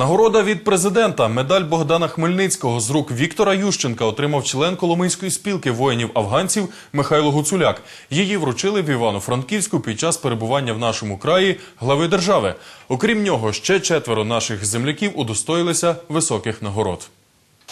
Нагорода від президента. Медаль Богдана Хмельницького з рук Віктора Ющенка отримав член Коломийської спілки воїнів-афганців Михайло Гуцуляк. Її вручили в Івано-Франківську під час перебування в нашому краї глави держави. Окрім нього, ще четверо наших земляків удостоїлися високих нагород.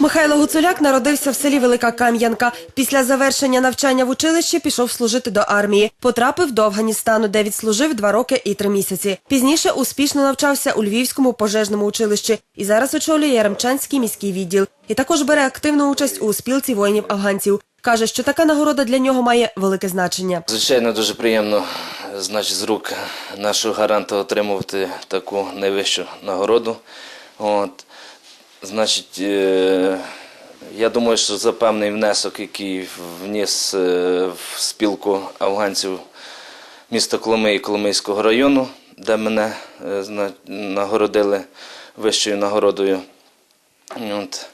Михайло Гуцуляк народився в селі Велика Кам'янка. Після завершення навчання в училищі пішов служити до армії. Потрапив до Афганістану, де відслужив два роки і три місяці. Пізніше успішно навчався у Львівському пожежному училищі і зараз очолює Яремчанський міський відділ. І також бере активну участь у спілці воїнів-афганців. Каже, що така нагорода для нього має велике значення. Звичайно, дуже приємно значить, з рук нашого гаранта отримувати таку найвищу нагороду. От, значить, е, я думаю, що за певний внесок, який вніс е, в спілку афганців міста Коломиї і Коломийського району, де мене е, нагородили вищою нагородою. От.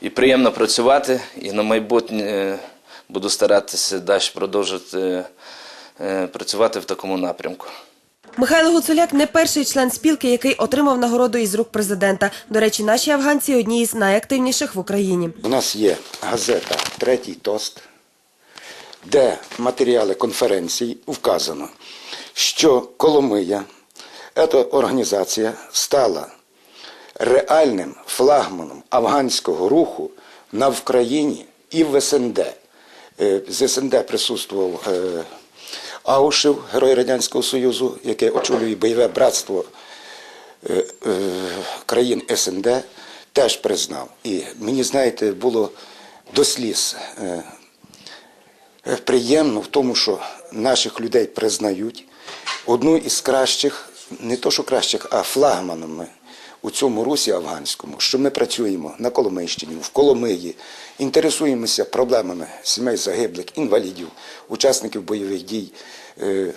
І приємно працювати, і на майбутнє буду старатися далі продовжувати працювати в такому напрямку. Михайло Гуцуляк не перший член спілки, який отримав нагороду із рук президента. До речі, наші афганці одні із найактивніших в Україні. У нас є газета Третій тост, де матеріали конференції вказано, що Коломия, ця організація стала реальним флагманом афганського руху на Вкраїні і в СНД. Е, З СНД присутствував е, Аушев, герой Радянського Союзу, який очолює бойове братство е, е, країн СНД теж признав. І мені, знаєте, було до сліз е, приємно в тому, що наших людей признають одну із кращих, не то що кращих, а флагманами у цьому русі афганському, що ми працюємо на Коломийщині, в Коломиї, інтересуємося проблемами сімей загиблих, інвалідів, учасників бойових дій. Е,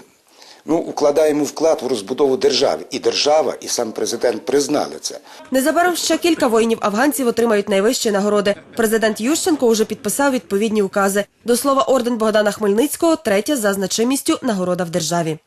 Ну, укладаємо вклад в розбудову держави. І держава, і сам президент признали це. Незабаром ще кілька воїнів-афганців отримають найвищі нагороди. Президент Ющенко уже підписав відповідні укази. До слова, орден Богдана Хмельницького – третя за значимістю нагорода в державі.